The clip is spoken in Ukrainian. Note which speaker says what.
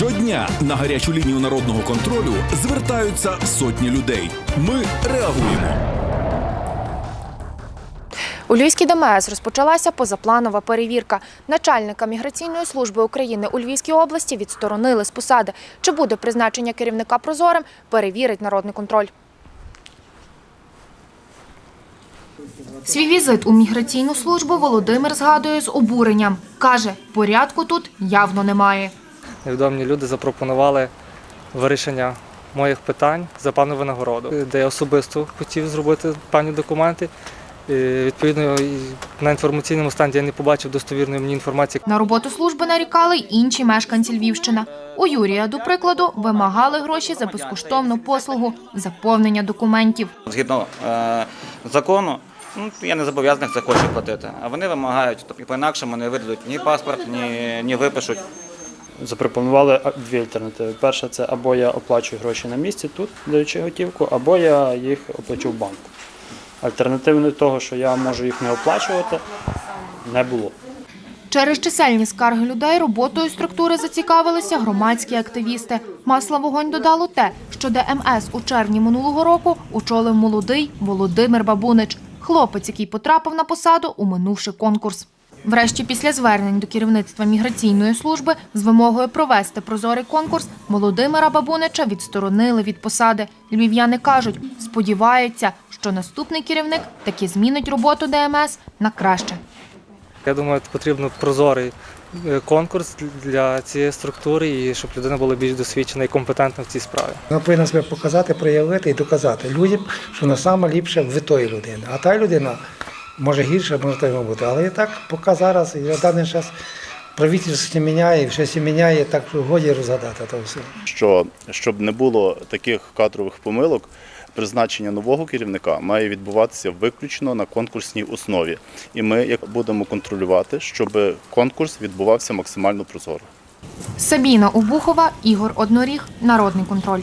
Speaker 1: Щодня на гарячу лінію народного контролю звертаються сотні людей. Ми реагуємо.
Speaker 2: У Львівській ДМС розпочалася позапланова перевірка. Начальника міграційної служби України у Львівській області відсторонили з посади. Чи буде призначення керівника прозорим, перевірить народний контроль. Свій візит у міграційну службу Володимир згадує з обуренням. Каже, порядку тут явно немає.
Speaker 3: Невідомі люди запропонували вирішення моїх питань за певну винагороду, де я особисто хотів зробити певні документи. І, Відповідно, на інформаційному стенді я не побачив достовірної мені інформації.
Speaker 2: На роботу служби нарікали й інші мешканці Львівщини. У Юрія, до прикладу, вимагали гроші за безкоштовну послугу заповнення документів.
Speaker 4: Згідно е, закону, ну, я не зобов'язаний за кошти платити. А вони вимагають, тобто по-інакшому не видадуть ні паспорт, ні, ні випишуть.
Speaker 5: Запропонували дві альтернативи. Перша це або я оплачую гроші на місці тут, даючи готівку, або я їх оплачу в банку. Альтернативи того, що я можу їх не оплачувати, не було.
Speaker 2: Через чисельні скарги людей роботою структури зацікавилися громадські активісти. Масла вогонь додало те, що ДМС у червні минулого року очолив молодий Володимир Бабунич, хлопець, який потрапив на посаду, уминувши конкурс. Врешті, після звернень до керівництва міграційної служби з вимогою провести прозорий конкурс, Володимира Бабунича відсторонили від посади. Львів'яни кажуть, сподіваються, що наступний керівник таки змінить роботу ДМС на краще.
Speaker 3: Я думаю, потрібен прозорий е, конкурс для цієї структури і щоб людина була більш досвідчена і компетентна в цій справі.
Speaker 6: Вона повинна себе показати, проявити і доказати людям, що вона саме ліпше в тої людини. А та людина може гірше, може так бути. Але і так, поки зараз, і на даний час правительство міняє, щось міняє, так що годі розгадати то все.
Speaker 7: що щоб не було таких кадрових помилок, призначення нового керівника має відбуватися виключно на конкурсній основі. І ми як будемо контролювати, щоб конкурс відбувався максимально прозоро.
Speaker 2: Сабіна Убухова, Ігор Одноріг, Народний контроль.